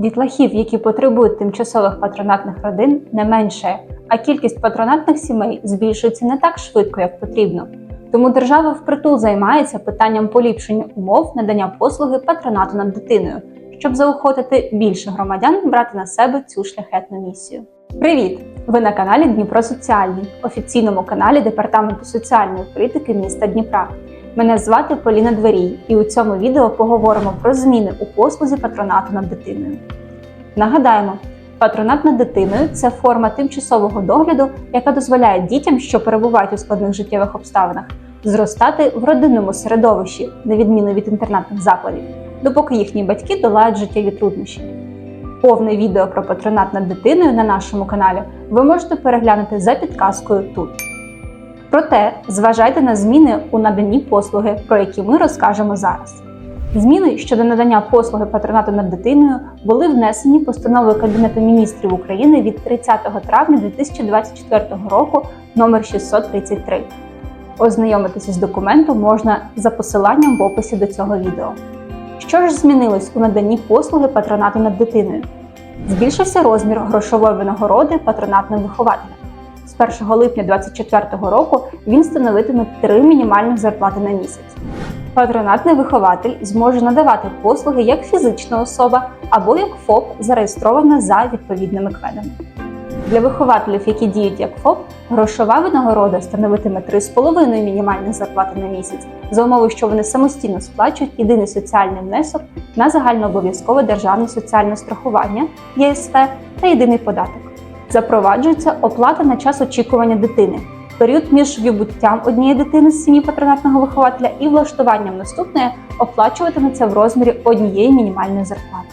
Дітлахів, які потребують тимчасових патронатних родин, не менше, а кількість патронатних сімей збільшується не так швидко, як потрібно. Тому держава впритул займається питанням поліпшення умов надання послуги патронату над дитиною, щоб заохотити більше громадян брати на себе цю шляхетну місію. Привіт! Ви на каналі Дніпро Соціальний, офіційному каналі Департаменту соціальної політики міста Дніпра. Мене звати Поліна Дверій, і у цьому відео поговоримо про зміни у послузі патронату над дитиною. Нагадаємо, патронат над дитиною це форма тимчасового догляду, яка дозволяє дітям, що перебувають у складних життєвих обставинах, зростати в родинному середовищі, на відміну від інтернатних закладів, допоки їхні батьки долають життєві труднощі. Повне відео про патронат над дитиною на нашому каналі ви можете переглянути за підказкою тут. Проте зважайте на зміни у наданні послуги, про які ми розкажемо зараз. Зміни щодо надання послуги патронату над дитиною були внесені постановою Кабінету міністрів України від 30 травня 2024 року номер 633. Ознайомитися з документом можна за посиланням в описі до цього відео. Що ж змінилось у наданні послуги патронату над дитиною? Збільшився розмір грошової винагороди патронатним вихователям. З 1 липня 2024 року він становитиме 3 мінімальних зарплати на місяць. Патронатний вихователь зможе надавати послуги як фізична особа або як ФОП, зареєстрована за відповідними кведами. Для вихователів, які діють як ФОП, грошова винагорода становитиме 3,5 мінімальних зарплати на місяць за умови, що вони самостійно сплачують єдиний соціальний внесок на загальнообов'язкове державне соціальне страхування ЄСВ та єдиний податок. Запроваджується оплата на час очікування дитини, період між вибуттям однієї дитини з сім'ї патронатного вихователя і влаштуванням наступної оплачуватиметься в розмірі однієї мінімальної зарплати.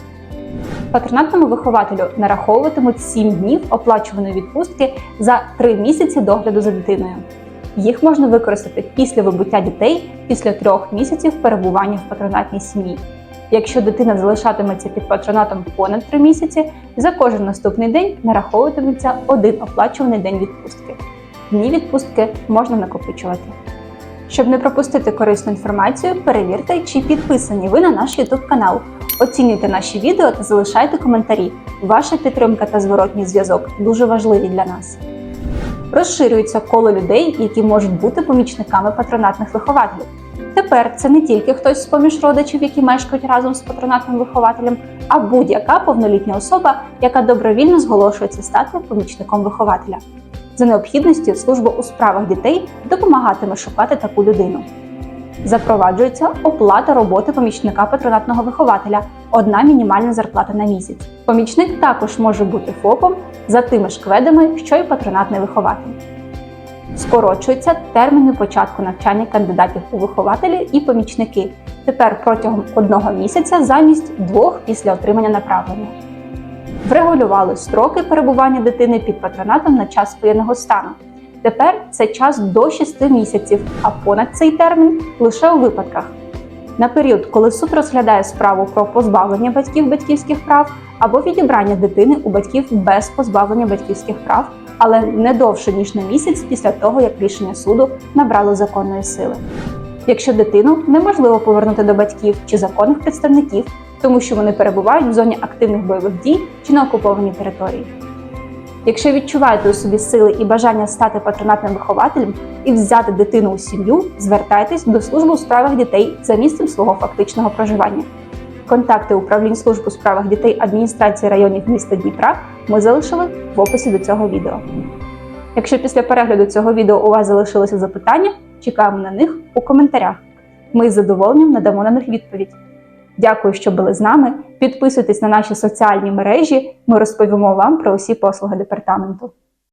Патронатному вихователю нараховуватимуть 7 днів оплачуваної відпустки за 3 місяці догляду за дитиною. Їх можна використати після вибуття дітей після трьох місяців перебування в патронатній сім'ї. Якщо дитина залишатиметься під патронатом понад 3 місяці, за кожен наступний день нараховуватиметься один оплачуваний день відпустки. Дні відпустки можна накопичувати. Щоб не пропустити корисну інформацію, перевірте, чи підписані ви на наш YouTube канал. Оцінюйте наші відео та залишайте коментарі. Ваша підтримка та зворотній зв'язок дуже важливі для нас. Розширюється коло людей, які можуть бути помічниками патронатних вихователів. Тепер це не тільки хтось з поміж родичів, які мешкають разом з патронатним вихователем, а будь-яка повнолітня особа, яка добровільно зголошується стати помічником вихователя. За необхідністю служба у справах дітей допомагатиме шукати таку людину. Запроваджується оплата роботи помічника патронатного вихователя одна мінімальна зарплата на місяць. Помічник також може бути ФОПом за тими ж кведами, що й патронатний вихователь. Скорочуються терміни початку навчання кандидатів у вихователі і помічники. Тепер протягом одного місяця замість двох після отримання направлення. Врегулювали строки перебування дитини під патронатом на час воєнного стану. Тепер це час до 6 місяців, а понад цей термін лише у випадках. На період, коли суд розглядає справу про позбавлення батьків батьківських прав або відібрання дитини у батьків без позбавлення батьківських прав, але не довше ніж на місяць після того, як рішення суду набрало законної сили. Якщо дитину неможливо повернути до батьків чи законних представників, тому що вони перебувають в зоні активних бойових дій чи на окупованій території. Якщо відчуваєте у собі сили і бажання стати патронатним вихователем і взяти дитину у сім'ю, звертайтесь до служби у справах дітей за місцем свого фактичного проживання. Контакти управлінь служб у справах дітей адміністрації районів міста Дніпра ми залишили в описі до цього відео. Якщо після перегляду цього відео у вас залишилися запитання, чекаємо на них у коментарях. Ми з задоволенням надамо на них відповідь. Дякую, що були з нами. Підписуйтесь на наші соціальні мережі. Ми розповімо вам про усі послуги департаменту.